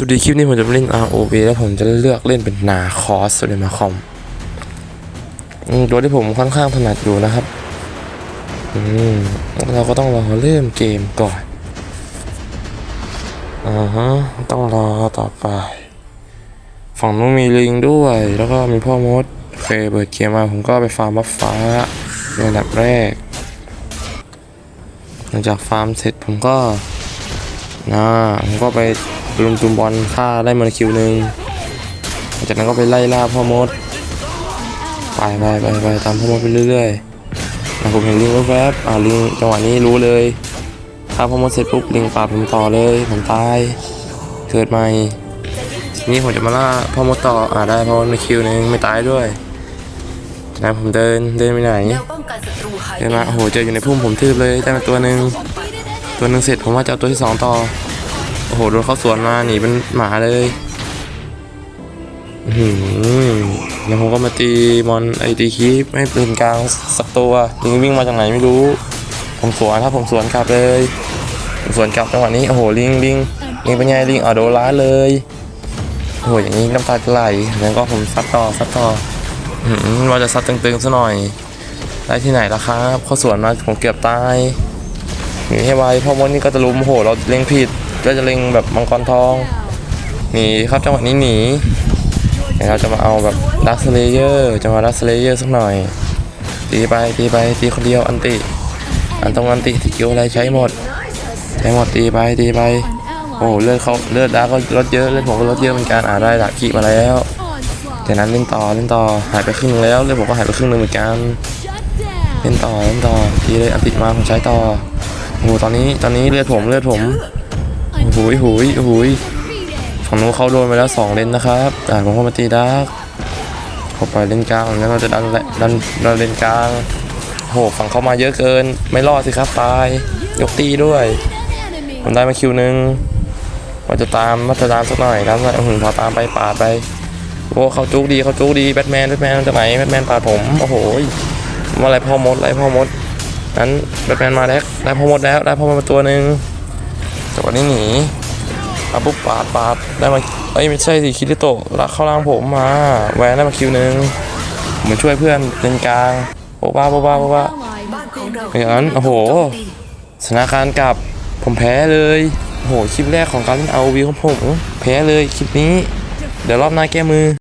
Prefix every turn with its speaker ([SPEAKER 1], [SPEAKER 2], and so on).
[SPEAKER 1] สวัสดีคลิปนี้ผมจะมาเล่น ROV แล้วผมจะเลือกเล่นเป็นนาคอสเลยมาคอมตัวที่ผมค่อนข้างถนัดอยู่นะครับ อืมเราก็ต้องรอเริ่มเกมก่อนอ่าฮะต้องรอต่อไป ฝั่งนู้นมีลิงด้วย แล้วก็มีพ่อมดโอเคเปิดเกมมาผมก็ไปฟาร์มบัฟฟ้าในอันดับแรก หลังจากฟาร์มเสร็จผมก็นะผมก็ไป ลุมจุมบอลฆ่าได้มันคิวหนึ่งจากนั้นก็ไปไล่ล่าพ่อมดไปไปไปไปตามพ่อมดไปเรื่อยๆนะผมเห็นลิงแวบๆอ่าลิงจังหวะนี้รู้เลยฆ่าพ่อมดเสร็จปุ๊บลิงปาผมต่อเลยผมตายเกิดใหม่นี้ผมจะมาล่าพ่อมดต่ออ่าได้พ่อมดมาคิวหนึ่งไม่ตายด้วยจากนั้นผมเดินเดินไปไหนเดินมาโอ้โหเจออยู่ในพุ่มผมทืบเลยได้มาตัวหนึ่งตัวหนึ่งเสร็จผมว่าจะเอาตัวที่สองต่อ โอ้โหโดนเขาสวนมาหนีเป็นหมาเลยหือแล้วผมก็มาตีมอนไอตีคีปไม่ปืนกลางสักตัวลิงวิ่งมาจากไหนไม่รู้ ผมสวนครับผมสวนกลับเลยผมสวนกลับจังหวะนี้โอ้โหลิงลิงลิงเป็นไงลิงเอาโดนล้าเลยโอ้โหอย่างนี้น้ำตาจะไหลแล้วก็ผมซัดต่อซัดต่อหือว่าจะซัดตึงๆซะหน่อย ได้ที่ไหนล่ะครับเขาสวนมาผมเกือบตายหนีให้ไวพ่อมดนี่ก็จะลุมโหเราเล็งผิด ก็จะเล็งแบบมังกรทองหนีครับจังหวะนี้หนีเดี๋ยวเราจะมาเอาแบบดัสเลเยอร์จะมาดัสเลเยอร์สักหน่อย ตีไปตีไปตีคนเดียวอันติ อันตรงอันติสกิลอะไรใช้หมด ใช้หมดตีไปตีไป โอ้เลือดเขาเลือดดาก็ลดเยอะเลือดผมก็ลดเยอะเหมือนกันอ่าได้ดักขีมาแล้วจากนั้นเล่นต่อเล่นต่อหายไปครึ่งหนึ่งแล้วเลือดผมก็หายไปครึ่งหนึงเหมือนกันเล่นต่อเล่นต่อทีเลยอันติดมาผมใช้ต่อโอ้โหตอนนี้ตอนนี้เลือดผมเลือดผมโอ้โหยโอ้โหยโอ้โหยฝั่งนู้นเขาโดนไปแล้วสองเลนนะครับแต่ผมก็มาตีดักเขาไปเล่นกลางแล้วเราจะดันแหละดันดันเลนกลางโอ้โหฝั่งเขามาเยอะเกิน ไม่รอดสิครับตายยกตีด้วย ผมได้มาคิวหนึ่งว่าจะตามมาจะตามสักหน่อยครับอืมพอตามไปปาดไปโอ้เขาจุกดีเขาจุกดีแบทแมนแบทแมนจากไหนแบทแมนปาดผมโอ้โหมาอะไรพ่อมดอะไรพ่อมดนั้นแบทแมนมาแล้วได้พ่อมดแล้วได้พ่อมดมาตัวหนึ่ง จากวันนี้หนีอาปุ๊บปาดปาดได้มาเอ้ยไม่ใช่สิคิริโตะละเข้าล่างผมมาแหวนได้มาคิวหนึ่งผมช่วยเพื่อนเลนกลางโอ้บ้าโอ้บ้าโอ้บ้า
[SPEAKER 2] องเรา
[SPEAKER 1] อย่างนั้นโอ้โหสถานการณ์กลับผมแพ้เลยโอ้โหคลิปแรกของการเล่นเอาวีของผมแพ้เลยคลิปนี้ เดี๋ยวรอบหน้าแก้มือ